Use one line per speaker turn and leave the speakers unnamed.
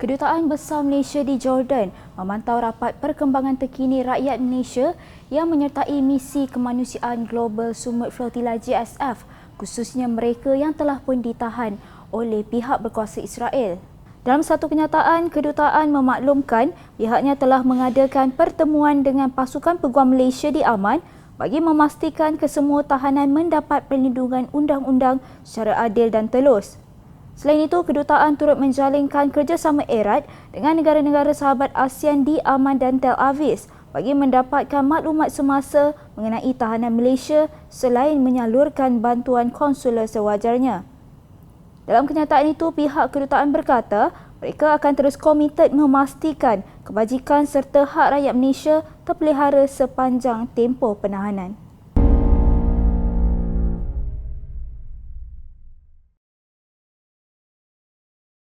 Kedutaan Besar Malaysia di Jordan memantau rapat perkembangan terkini rakyat Malaysia yang menyertai misi kemanusiaan Global Sumut Flotilla GSF, khususnya mereka yang telah pun ditahan oleh pihak berkuasa Israel. Dalam satu kenyataan, kedutaan memaklumkan pihaknya telah mengadakan pertemuan dengan pasukan peguam Malaysia di Aman bagi memastikan kesemua tahanan mendapat perlindungan undang-undang secara adil dan telus. Selain itu, kedutaan turut menjalinkan kerjasama erat dengan negara-negara sahabat ASEAN di Aman dan Tel Aviv bagi mendapatkan maklumat semasa mengenai tahanan Malaysia selain menyalurkan bantuan konsular sewajarnya. Dalam kenyataan itu, pihak kedutaan berkata mereka akan terus komited memastikan kebajikan serta hak rakyat Malaysia terpelihara sepanjang tempoh penahanan.